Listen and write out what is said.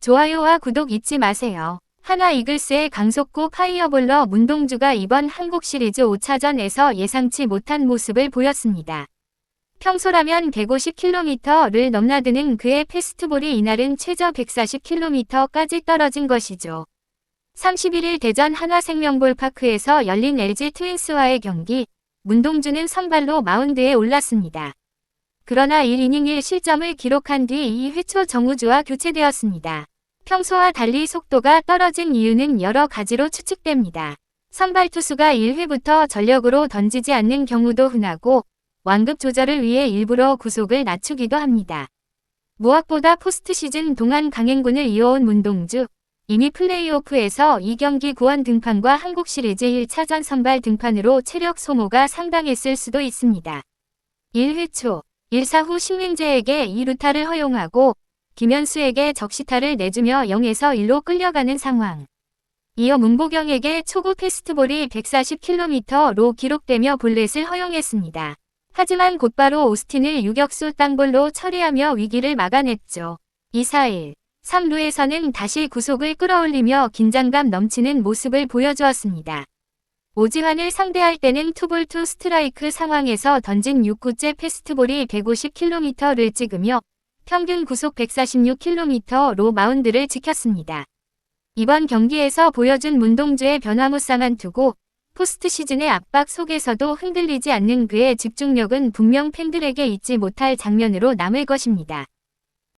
좋아요와 구독 잊지 마세요. 하나 이글스의 강속구 파이어볼러 문동주가 이번 한국 시리즈 5차전에서 예상치 못한 모습을 보였습니다. 평소라면 150km를 넘나드는 그의 패스트볼이 이날은 최저 140km까지 떨어진 것이죠. 31일 대전 한화생명볼파크에서 열린 LG 트윈스와의 경기, 문동주는 선발로 마운드에 올랐습니다. 그러나 1이닝 1실점을 기록한 뒤 2회 초 정우주와 교체되었습니다. 평소와 달리 속도가 떨어진 이유는 여러 가지로 추측됩니다. 선발 투수가 1회부터 전력으로 던지지 않는 경우도 흔하고 완급 조절을 위해 일부러 구속을 낮추기도 합니다. 무엇보다 포스트 시즌 동안 강행군을 이어온 문동주, 이미 플레이오프에서 2경기 구원 등판과 한국 시리즈 1차전 선발 등판으로 체력 소모가 상당했을 수도 있습니다. 1회 초, 1사 후 신민재에게 2루타를 허용하고 김현수에게 적시타를 내주며 0에서 1로 끌려가는 상황. 이어 문보경에게 초구 패스트볼이 140km로 기록되며 볼넷을 허용했습니다. 하지만 곧바로 오스틴을 유격수 땅볼로 처리하며 위기를 막아냈죠. 2-4-1 3루에서는 다시 구속을 끌어올리며 긴장감 넘치는 모습을 보여주었습니다. 오지환을 상대할 때는 투볼 투 스트라이크 상황에서 던진 6구째 패스트볼이 150km를 찍으며 평균 구속 146km로 마운드를 지켰습니다. 이번 경기에서 보여준 문동주의 변화무쌍한 투구, 포스트 시즌의 압박 속에서도 흔들리지 않는 그의 집중력은 분명 팬들에게 잊지 못할 장면으로 남을 것입니다.